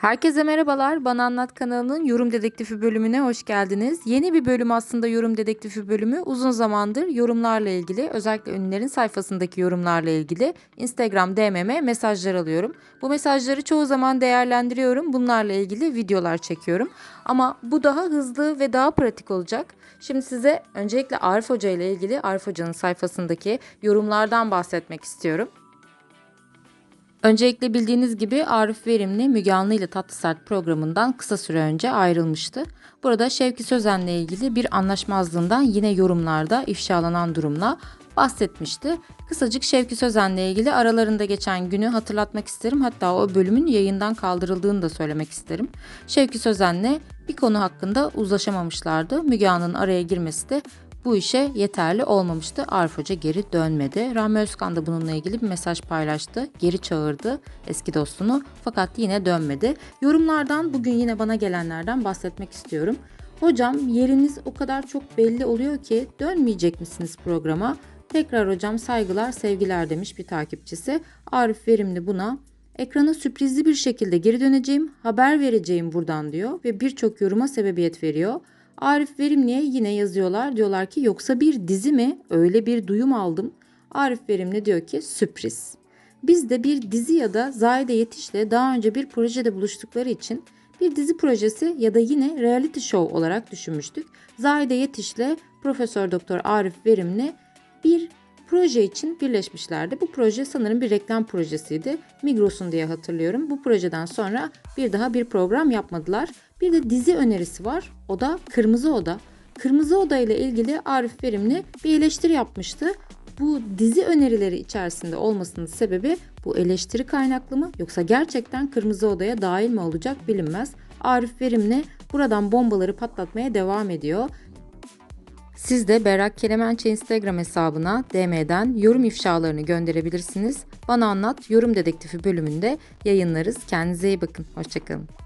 Herkese merhabalar. Bana Anlat kanalının Yorum Dedektifi bölümüne hoş geldiniz. Yeni bir bölüm aslında Yorum Dedektifi bölümü. Uzun zamandır yorumlarla ilgili, özellikle ünlülerin sayfasındaki yorumlarla ilgili Instagram DM'me mesajlar alıyorum. Bu mesajları çoğu zaman değerlendiriyorum. Bunlarla ilgili videolar çekiyorum. Ama bu daha hızlı ve daha pratik olacak. Şimdi size öncelikle Arif Hoca ile ilgili Arif Hoca'nın sayfasındaki yorumlardan bahsetmek istiyorum. Öncelikle bildiğiniz gibi Arif Verimli Müge Anlı ile Tatlı Sert programından kısa süre önce ayrılmıştı. Burada Şevki Sözen'le ilgili bir anlaşmazlığından yine yorumlarda ifşalanan durumla bahsetmişti. Kısacık Şevki Sözen'le ilgili aralarında geçen günü hatırlatmak isterim. Hatta o bölümün yayından kaldırıldığını da söylemek isterim. Şevki Sözen'le bir konu hakkında uzlaşamamışlardı. Müge Anlı'nın araya girmesi de bu işe yeterli olmamıştı. Arif Hoca geri dönmedi. Rahmi Özkan da bununla ilgili bir mesaj paylaştı. Geri çağırdı eski dostunu fakat yine dönmedi. Yorumlardan bugün yine bana gelenlerden bahsetmek istiyorum. Hocam yeriniz o kadar çok belli oluyor ki dönmeyecek misiniz programa? Tekrar hocam saygılar sevgiler demiş bir takipçisi. Arif Verimli buna Ekrana sürprizli bir şekilde geri döneceğim, haber vereceğim buradan diyor ve birçok yoruma sebebiyet veriyor. Arif Verimli'ye yine yazıyorlar. Diyorlar ki yoksa bir dizi mi? Öyle bir duyum aldım. Arif Verimli diyor ki sürpriz. Biz de bir dizi ya da Zahide Yetiş'le daha önce bir projede buluştukları için bir dizi projesi ya da yine reality show olarak düşünmüştük. Zahide Yetiş'le Profesör Doktor Arif Verimli bir proje için birleşmişlerdi. Bu proje sanırım bir reklam projesiydi. Migros'un diye hatırlıyorum. Bu projeden sonra bir daha bir program yapmadılar. Bir de dizi önerisi var. O da Kırmızı Oda. Kırmızı Oda ile ilgili Arif Verimli bir eleştiri yapmıştı. Bu dizi önerileri içerisinde olmasının sebebi bu eleştiri kaynaklı mı yoksa gerçekten Kırmızı Oda'ya dahil mi olacak bilinmez. Arif Verimli buradan bombaları patlatmaya devam ediyor. Siz de Berrak Kelemençe Instagram hesabına DM'den yorum ifşalarını gönderebilirsiniz. Bana anlat yorum dedektifi bölümünde yayınlarız. Kendinize iyi bakın. Hoşçakalın.